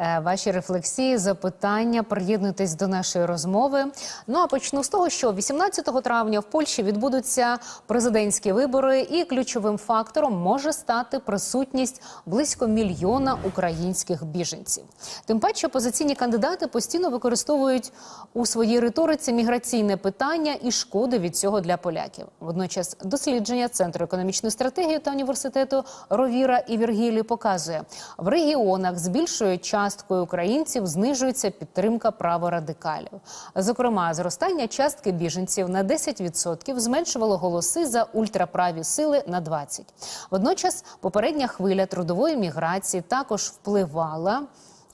е, ваші рефлексії, запитання. Приєднуйтесь до нашої розмови. Ну а почну з того, що 18 травня в Польщі відбудуться президентські вибори, і ключовим фактором може стати присутність близько мільйона українських біженців. Тим паче опозиційні кандидати постійно використовують у своїй риториці міграційне питання і шкоди від цього для поляків. Водночас дослідження Центру економічної стратегії та університету Ровіра і Віргілі показує, в регіонах з більшою часткою українців знижується підтримка праворадикалів. Зокрема, зростання частки біженців на 10% зменшувало голоси за ультраправі сили на 20%. Водночас попередня хвиля трудової міграції також впливала.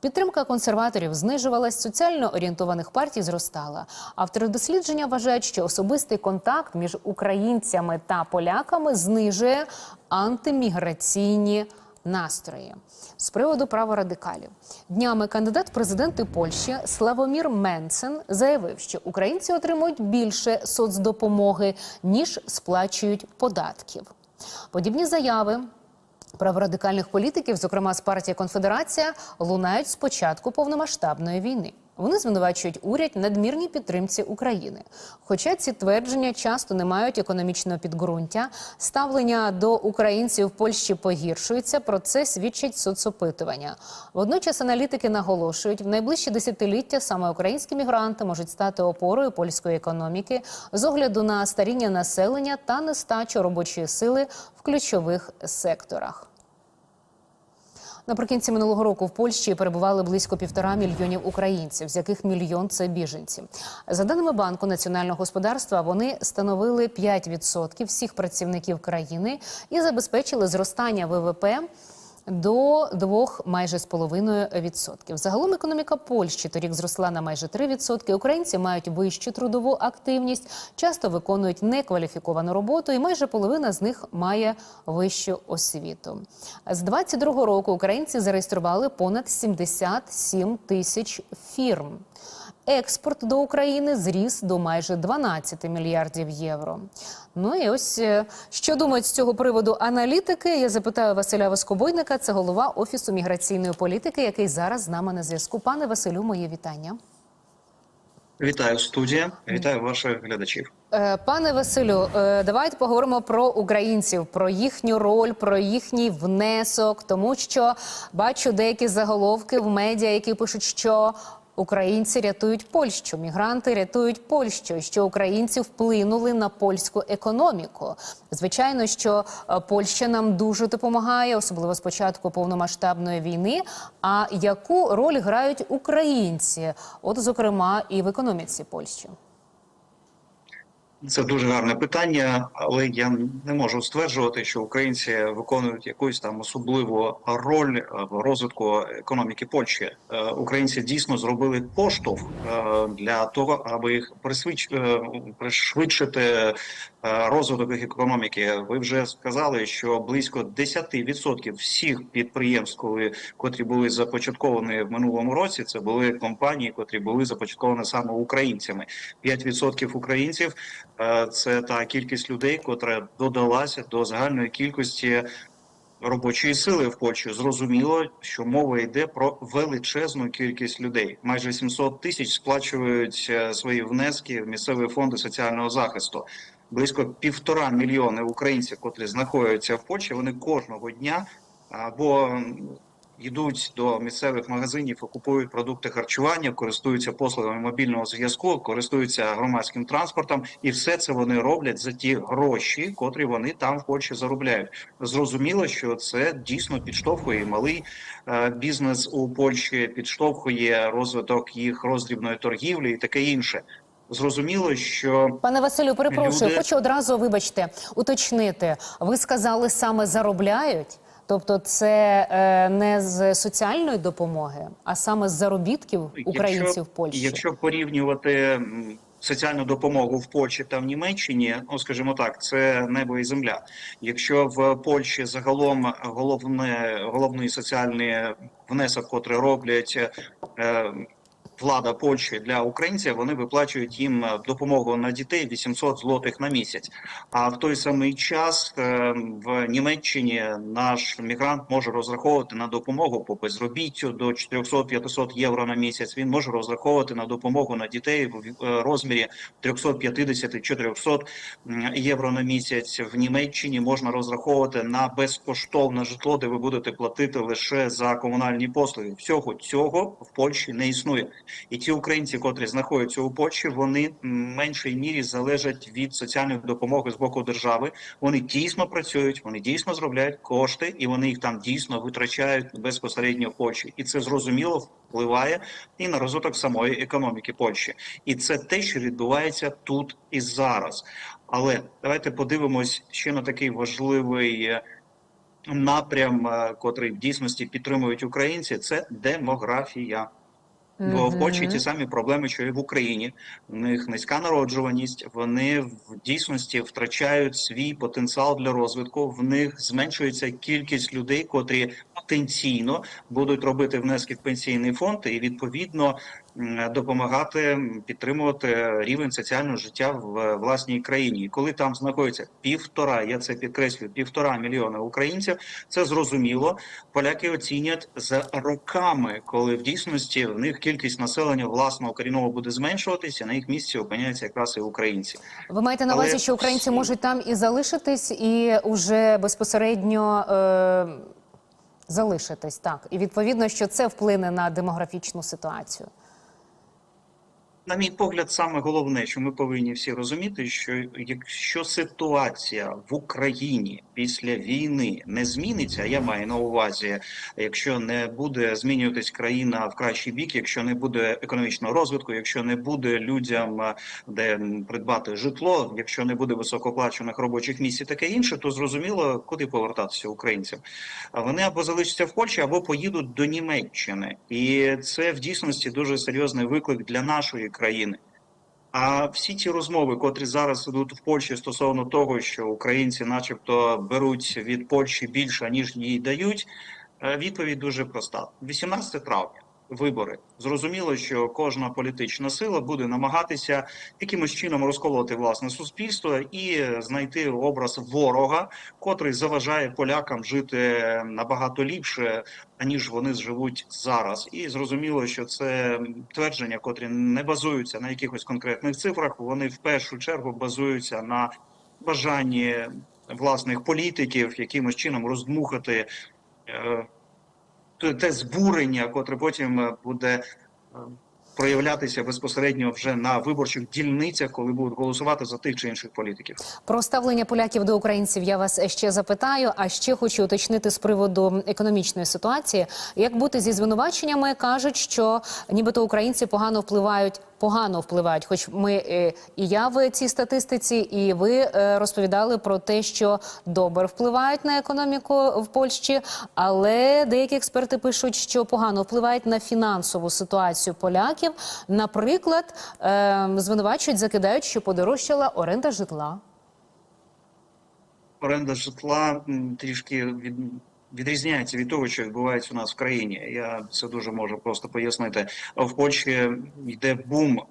Підтримка консерваторів знижувалась, соціально орієнтованих партій зростала. Автори дослідження вважають, що особистий контакт між українцями та поляками знижує антиміграційні настрої. З приводу праворадикалів днями кандидат президенти Польщі Славомір Менцен заявив, що українці отримують більше соцдопомоги ніж сплачують податків. Подібні заяви праворадикальних політиків, зокрема з партії Конфедерація, лунають з початку повномасштабної війни. Вони звинувачують уряд надмірній підтримці України. Хоча ці твердження часто не мають економічного підґрунтя, ставлення до українців в Польщі погіршується. Про це свідчить соцопитування. Водночас аналітики наголошують, в найближчі десятиліття саме українські мігранти можуть стати опорою польської економіки з огляду на старіння населення та нестачу робочої сили в ключових секторах. Наприкінці минулого року в Польщі перебували близько півтора мільйонів українців, з яких мільйон це біженці. За даними банку національного господарства, вони становили 5% всіх працівників країни і забезпечили зростання ВВП до двох майже з половиною відсотків. Загалом економіка Польщі торік зросла на майже 3 відсотки. Українці мають вищу трудову активність, часто виконують некваліфіковану роботу, і майже половина з них має вищу освіту. З 22 року українці зареєстрували понад 77 тисяч фірм. Експорт до України зріс до майже 12 мільярдів євро. Ну і ось е, що думають з цього приводу аналітики. Я запитаю Василя Воскобойника, це голова офісу міграційної політики, який зараз з нами на зв'язку. Пане Василю, моє вітання. Вітаю студія, вітаю ваших глядачів. Е, Пане Василю, е, давайте поговоримо про українців, про їхню роль, про їхній внесок, тому що бачу деякі заголовки в медіа, які пишуть, що українці рятують Польщу, мігранти рятують Польщу, що українці вплинули на польську економіку. Звичайно, що е, Польща нам дуже допомагає, особливо з початку повномасштабної війни. А яку роль грають українці? От, зокрема, і в економіці Польщі. Це дуже гарне питання, але я не можу стверджувати, що українці виконують якусь там особливу роль в розвитку економіки Польщі. Е, Українці дійсно зробили поштовх е, для того, аби їх е, пришвидшити е, розвиток їх економіки. Ви вже сказали, що близько 10% всіх підприємств, котрі були започатковані в минулому році, це були компанії, котрі були започатковані саме українцями. 5% українців. Це та кількість людей, котра додалася до загальної кількості робочої сили в Польщі. Зрозуміло, що мова йде про величезну кількість людей. Майже 700 тисяч сплачують е, свої внески в місцеві фонди соціального захисту. Близько півтора мільйони українців, котрі знаходяться в Польщі, вони кожного дня або йдуть до місцевих магазинів і купують продукти харчування, користуються послугами мобільного зв'язку, користуються громадським транспортом, і все це вони роблять за ті гроші, котрі вони там в Польщі заробляють. Зрозуміло, що це дійсно підштовхує малий е, бізнес у Польщі, підштовхує розвиток їх роздрібної торгівлі і таке інше. Зрозуміло, що Пане Василю, перепрошую, Люди- хочу одразу, вибачте, уточнити. Ви сказали, саме заробляють? Тобто це е, не з соціальної допомоги, а саме з заробітків українців в Польщі. Якщо порівнювати соціальну допомогу в Польщі та в Німеччині, ну скажімо так, це небо і земля. Якщо в Польщі загалом головне головний соціальний внесок, котрий роблять. Е, влада Польщі для українців, вони виплачують їм е, допомогу на дітей 800 злотих на місяць. А в той самий час е, в Німеччині наш мігрант може розраховувати на допомогу по безробіттю до 400-500 євро на місяць. Він може розраховувати на допомогу на дітей в е, розмірі 350-400 м, євро на місяць. В Німеччині можна розраховувати на безкоштовне житло, де ви будете платити лише за комунальні послуги. Всього цього в Польщі не існує. І ті українці, котрі знаходяться у Польщі, вони в меншій мірі залежать від соціальної допомоги з боку держави. Вони дійсно працюють, вони дійсно зробляють кошти, і вони їх там дійсно витрачають безпосередньо в Польщі. І це зрозуміло впливає і на розвиток самої економіки Польщі. І це те, що відбувається тут і зараз. Але давайте подивимось ще на такий важливий. е, Напрям, е, котрий в дійсності підтримують українці, це демографія. Бо в Польщі ті самі проблеми, що і в Україні. У них низька народжуваність. Вони в дійсності втрачають свій потенціал для розвитку. В них зменшується кількість людей, котрі потенційно будуть робити внески в пенсійний фонд і відповідно допомагати підтримувати рівень соціального життя в власній країні. І коли там знаходиться півтора, я це підкреслюю, півтора мільйона українців, це зрозуміло. Поляки оцінять за роками, коли в дійсності в них кількість населення власного корінного буде зменшуватися, на їх місці опиняються якраз і українці. Ви маєте на Але увазі, що українці можуть там і залишитись, і уже безпосередньо е, залишитись так. І відповідно, що це вплине на демографічну ситуацію. На мій погляд, саме головне, що ми повинні всі розуміти, що якщо ситуація в Україні після війни не зміниться, я маю на увазі, якщо не буде змінюватись країна в кращий бік, якщо не буде економічного розвитку, якщо не буде людям е, де придбати житло, якщо не буде високоплачених робочих місць і таке інше, то зрозуміло, куди повертатися українцям. Вони або залишаться в Польщі, або поїдуть до Німеччини, і це в дійсності дуже серйозний виклик для нашої країни. А всі ті розмови, котрі зараз ідуть в Польщі стосовно того, що українці, начебто, беруть від Польщі більше ніж їй дають, е, відповідь дуже проста: 18 травня. Вибори зрозуміло, що кожна політична сила буде намагатися якимось чином розколоти власне суспільство і знайти образ ворога, котрий заважає полякам жити набагато ліпше, аніж вони живуть зараз. І зрозуміло, що це твердження, котрі не базуються на якихось конкретних цифрах. Вони в першу чергу базуються на бажанні власних політиків якимось чином роздмухати. Те- те збурення, котре потім е, буде е, проявлятися безпосередньо вже на виборчих дільницях, коли будуть голосувати за тих чи інших політиків. Про ставлення поляків до українців я вас ще запитаю. А ще хочу уточнити з приводу економічної ситуації. Як бути зі звинуваченнями, кажуть, що нібито українці погано впливають. Погано впливають, хоч ми е, і я в цій статистиці, і ви е, розповідали про те, що добре впливають на економіку в Польщі, але деякі експерти пишуть, що погано впливають на фінансову ситуацію поляків. Наприклад, е, звинувачують, закидають, що подорожчала оренда житла. Оренда житла трішки від. Відрізняється від того, що відбувається у нас в країні. Я це дуже можу просто пояснити. В Польщі йде бум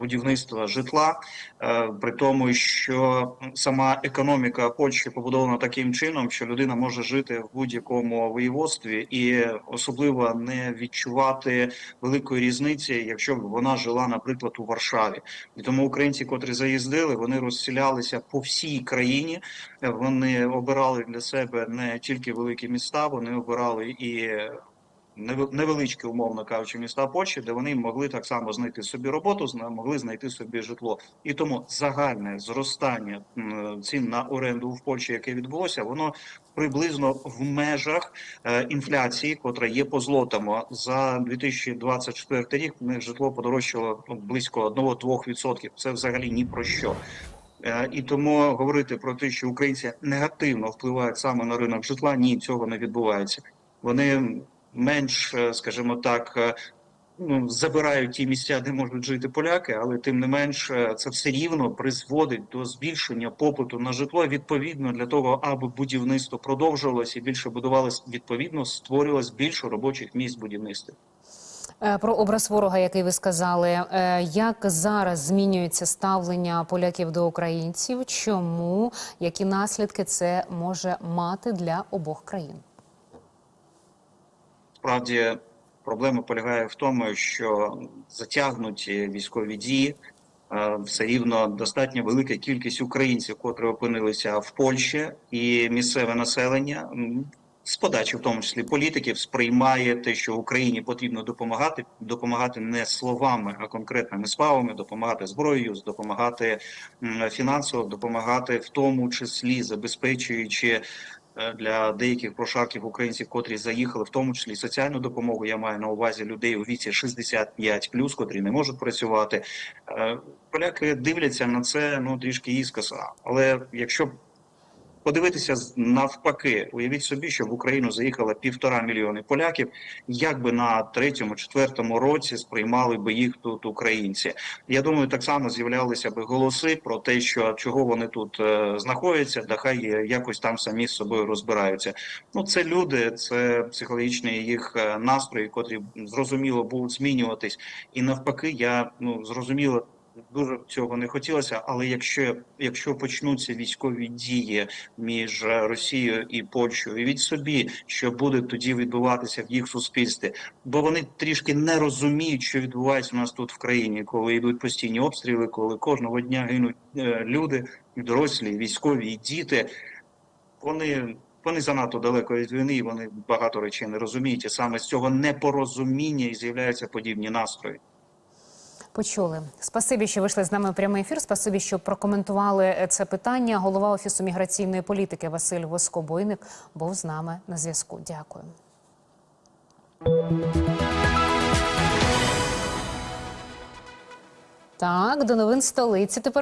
будівництва житла, е, при тому, що сама економіка Польщі побудована таким чином, що людина може жити в будь-якому воєводстві і особливо не відчувати великої різниці, якщо б вона жила, наприклад, у Варшаві. І тому українці, котрі заїздили, вони розселялися по всій країні. Вони обирали для себе не тільки великі міста, вони обирали і невеличкі, умовно кажучи, міста Польщі, де вони могли так само знайти собі роботу, могли знайти собі житло. І тому загальне зростання цін на оренду в Польщі, яке відбулося, воно приблизно в межах е, інфляції, котра є по злотому. За 2024 рік в житло подорожчало близько 1-2%. Це взагалі ні про що. Е, І тому говорити про те, що українці негативно впливають саме на ринок житла, ні, цього не відбувається. Вони менш, е, скажімо так, е, ну, забирають ті місця, де можуть жити поляки, але тим не менш е, це все рівно призводить до збільшення попиту на житло. Відповідно, для того, аби будівництво продовжувалося і більше будувалось, відповідно створювалось більше робочих місць. Е, Про образ ворога, який ви сказали, як зараз змінюється ставлення поляків до українців? Чому які наслідки це може мати для обох країн? Справді проблема полягає в тому, що затягнуті військові дії е, все рівно достатньо велика кількість українців, котрі опинилися в Польщі, і місцеве населення з подачі, в тому числі політиків, сприймає те, що Україні потрібно допомагати, допомагати не словами, а конкретними справами, допомагати зброєю, допомагати фінансово, допомагати в тому числі забезпечуючи для деяких прошарків українців, котрі заїхали, в тому числі соціальну допомогу. Я маю на увазі людей у віці 65+, котрі не можуть працювати. Е, Поляки дивляться на це ну трішки іскоса. Але якщо подивитися навпаки, уявіть собі, що в Україну заїхало півтора мільйони поляків. Як би на третьому, четвертому році сприймали би їх тут українці? Я думаю, так само з'являлися би голоси про те, що чого вони тут е, знаходяться, да хай е, якось там самі з собою розбираються. Ну це люди, це психологічні їх е, настрої, котрі зрозуміло будуть змінюватись. І навпаки, я ну зрозуміло. Дуже цього не хотілося, але якщо якщо почнуться військові дії між е, Росією і Польщею, уявіть собі, що буде тоді відбуватися в їх суспільстві, бо вони трішки не розуміють, що відбувається у нас тут в країні, коли йдуть постійні обстріли, коли кожного дня гинуть е, люди, дорослі, військові, і діти. Вони вони занадто далеко від війни, і вони багато речей не розуміють. І саме з цього непорозуміння і з'являються подібні настрої. Почули. Спасибі, що вийшли з нами в прямий ефір. Спасибі, що прокоментували е, це питання. Голова офісу міграційної політики Василь Воскобойник був з нами на зв'язку. Дякую. Так, до новин столиці. Тепер